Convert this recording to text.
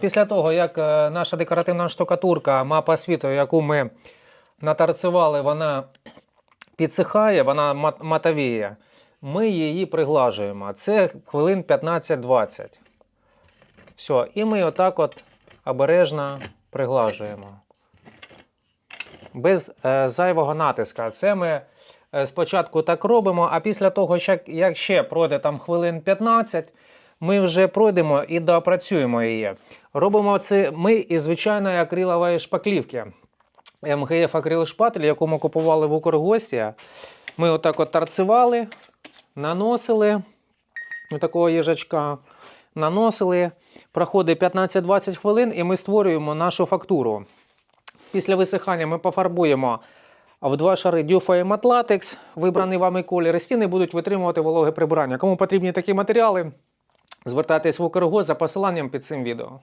Після того, як е, наша декоративна штукатурка, мапа світу, яку ми натарцювали, вона підсихає, вона матовіє, ми її приглажуємо. Це хвилин 15-20. Все, і ми отак от обережно приглажуємо. Без е, зайвого натиска. Це ми е, спочатку так робимо, а після того, як, ще пройде там хвилин 15, ми вже пройдемо і доопрацюємо її. Робимо це ми із звичайної акрилової шпаклівки. МГФ акрил шпатель, яку ми купували в Укргості. Ми отак от тарцевали, наносили такого їжачка, наносили. Проходить 15-20 хвилин і ми створюємо нашу фактуру. Після висихання ми пофарбуємо в два шари дюфа і матлатекс, вибраний вами колір. Стіни будуть витримувати вологе прибирання. Кому потрібні такі матеріали, звертайтесь в Укргос за посиланням під цим відео.